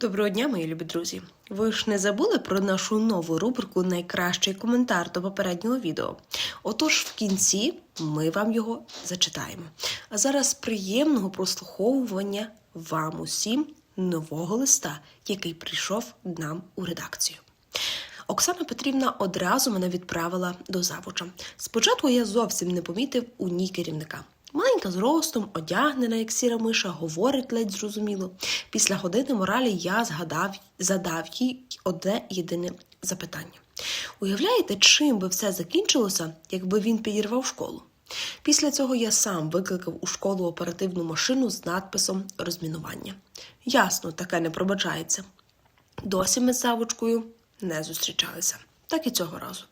Доброго дня, мої любі друзі. Ви ж не забули про нашу нову рубрику Найкращий коментар до попереднього відео. Отож, в кінці ми вам його зачитаємо. А зараз приємного прослуховування вам усім нового листа, який прийшов нам у редакцію. Оксана Петрівна одразу мене відправила до завуча. Спочатку я зовсім не помітив у ній керівника. Маленька з ростом, одягнена, як сіра миша, говорить ледь зрозуміло. Після години моралі я згадав, задав їй одне єдине запитання. Уявляєте, чим би все закінчилося, якби він підірвав школу? Після цього я сам викликав у школу оперативну машину з надписом розмінування. Ясно, таке не пробачається. Досі ми з завучкою не зустрічалися. Так і цього разу.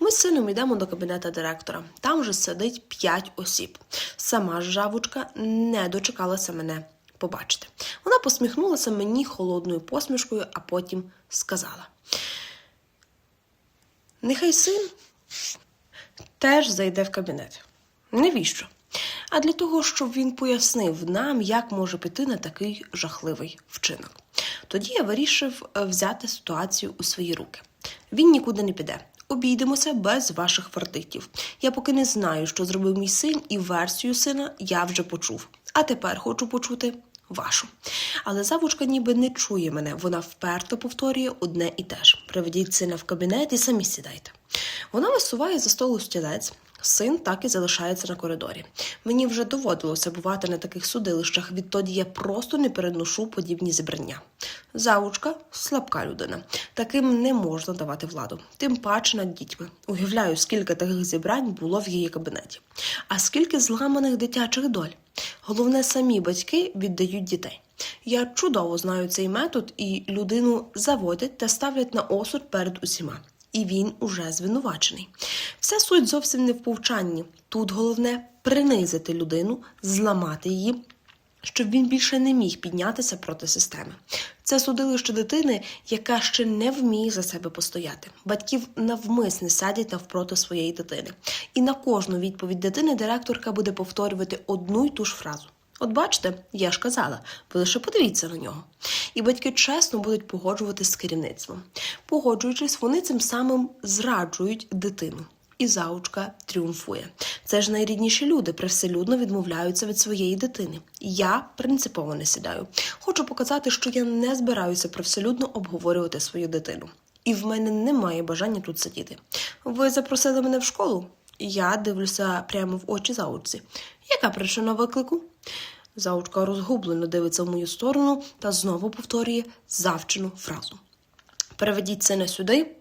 Ми з сином йдемо до кабінета директора. Там вже сидить п'ять осіб. Сама ж жавучка не дочекалася мене побачити. Вона посміхнулася мені холодною посмішкою, а потім сказала: Нехай син теж зайде в кабінет. Навіщо? А для того, щоб він пояснив нам, як може піти на такий жахливий вчинок. Тоді я вирішив е, взяти ситуацію у свої руки. Він нікуди не піде. Обійдемося без ваших вердиктів. Я поки не знаю, що зробив мій син, і версію сина я вже почув. А тепер хочу почути вашу. Але завучка ніби не чує мене. Вона вперто повторює одне і те ж: приведіть сина в кабінет і самі сідайте. Вона висуває за столу стілець. Син так і залишається на коридорі. Мені вже доводилося бувати на таких судилищах, відтоді я просто не переношу подібні зібрання. Завучка слабка людина. Таким не можна давати владу, тим паче над дітьми. Уявляю, скільки таких зібрань було в її кабінеті. А скільки зламаних дитячих доль. Головне, самі батьки віддають дітей. Я чудово знаю цей метод, і людину заводять та ставлять на осуд перед усіма і він уже звинувачений. Вся суть зовсім не в повчанні. Тут головне принизити людину, зламати її. Щоб він більше не міг піднятися проти системи. Це судилище дитини, яка ще не вміє за себе постояти. Батьків навмисне садять навпроти своєї дитини. І на кожну відповідь дитини директорка буде повторювати одну й ту ж фразу. От бачите, я ж казала, ви лише подивіться на нього. І батьки чесно будуть погоджуватись з керівництвом. Погоджуючись, вони цим самим зраджують дитину. І заучка тріумфує. Це ж найрідніші люди привселюдно відмовляються від своєї дитини. Я принципово не сідаю. Хочу показати, що я не збираюся привселюдно обговорювати свою дитину. І в мене немає бажання тут сидіти. Ви запросили мене в школу? Я дивлюся прямо в очі заучці. Яка причина виклику? Заучка розгублено дивиться в мою сторону та знову повторює завчену фразу. Переведіть сина сюди.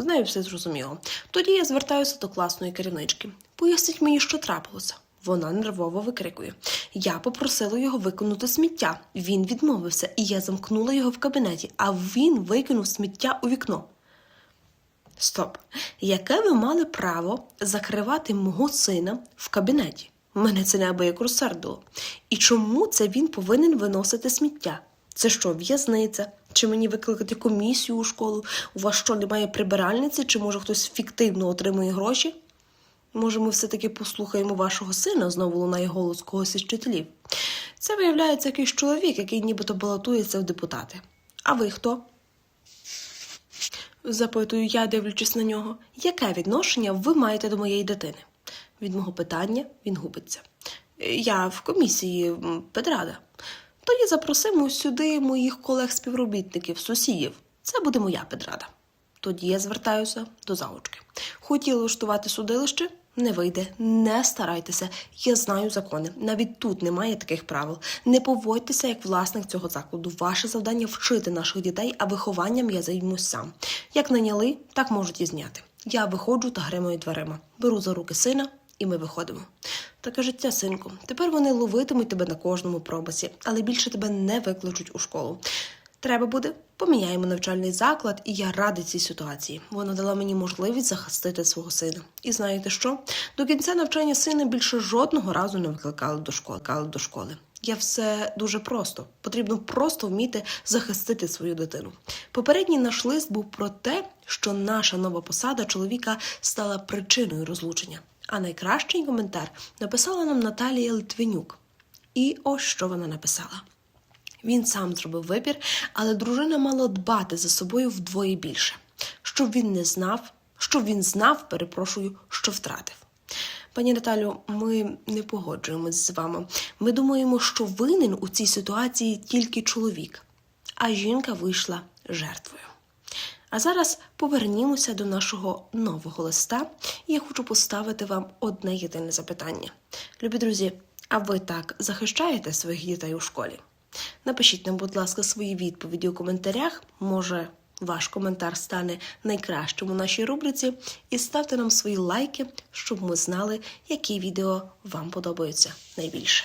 З нею все зрозуміло. Тоді я звертаюся до класної керівнички. Поясніть мені, що трапилося. Вона нервово викрикує. Я попросила його викинути сміття. Він відмовився, і я замкнула його в кабінеті, а він викинув сміття у вікно. Стоп. Яке ви мали право закривати мого сина в кабінеті? Мене це неабияк розсердило. І чому це він повинен виносити сміття? Це що, в'язниця? Чи мені викликати комісію у школу? У вас що немає прибиральниці, чи може хтось фіктивно отримує гроші? Може, ми все-таки послухаємо вашого сина, знову лунає голос когось із вчителів. Це виявляється якийсь чоловік, який нібито балотується в депутати. А ви хто? Запитую я, дивлячись на нього, яке відношення ви маєте до моєї дитини? Від мого питання він губиться. Я в комісії педрада. Тоді запросимо сюди моїх колег-співробітників, сусідів. Це буде моя педрада. Тоді я звертаюся до заочки. Хотіли влаштувати судилище? Не вийде, не старайтеся. Я знаю закони. Навіть тут немає таких правил. Не поводьтеся як власник цього закладу. Ваше завдання вчити наших дітей, а вихованням я займусь сам. Як наняли, так можуть і зняти. Я виходжу та гримаю дверима, беру за руки сина, і ми виходимо. Таке життя, синку. Тепер вони ловитимуть тебе на кожному пробасі, але більше тебе не викличуть у школу. Треба буде, поміняємо навчальний заклад, і я радий цій ситуації. Вона дала мені можливість захистити свого сина. І знаєте що? До кінця навчання сина більше жодного разу не викликали до школи. до школи. Я все дуже просто. Потрібно просто вміти захистити свою дитину. Попередній наш лист був про те, що наша нова посада чоловіка стала причиною розлучення. А найкращий коментар написала нам Наталія Литвинюк. І ось що вона написала. Він сам зробив вибір, але дружина мала дбати за собою вдвоє більше, щоб він не знав, щоб він знав, перепрошую, що втратив. Пані Наталю, ми не погоджуємось з вами. Ми думаємо, що винен у цій ситуації тільки чоловік, а жінка вийшла жертвою. А зараз повернімося до нашого нового листа, і я хочу поставити вам одне єдине запитання. Любі друзі, а ви так захищаєте своїх дітей у школі? Напишіть нам, будь ласка, свої відповіді у коментарях. Може, ваш коментар стане найкращим у нашій рубриці. І ставте нам свої лайки, щоб ми знали, які відео вам подобаються найбільше.